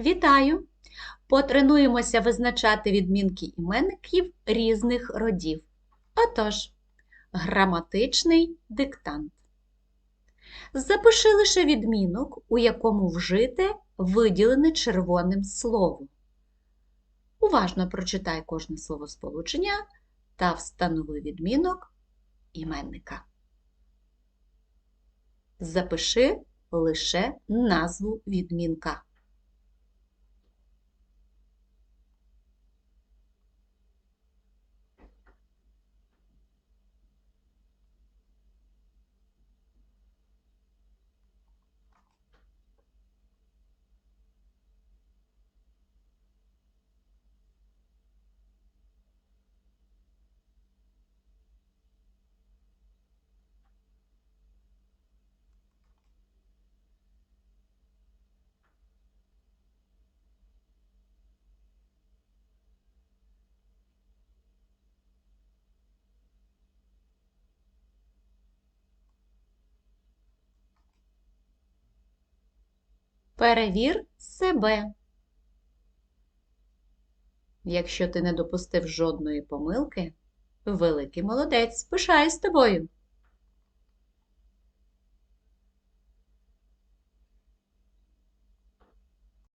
Вітаю! Потренуємося визначати відмінки іменників різних родів. Отож, граматичний диктант. Запиши лише відмінок, у якому вжите виділене червоним слово. Уважно прочитай кожне словосполучення та встанови відмінок іменника. Запиши лише назву відмінка. Перевір себе. Якщо ти не допустив жодної помилки, великий молодець, пишаюсь тобою.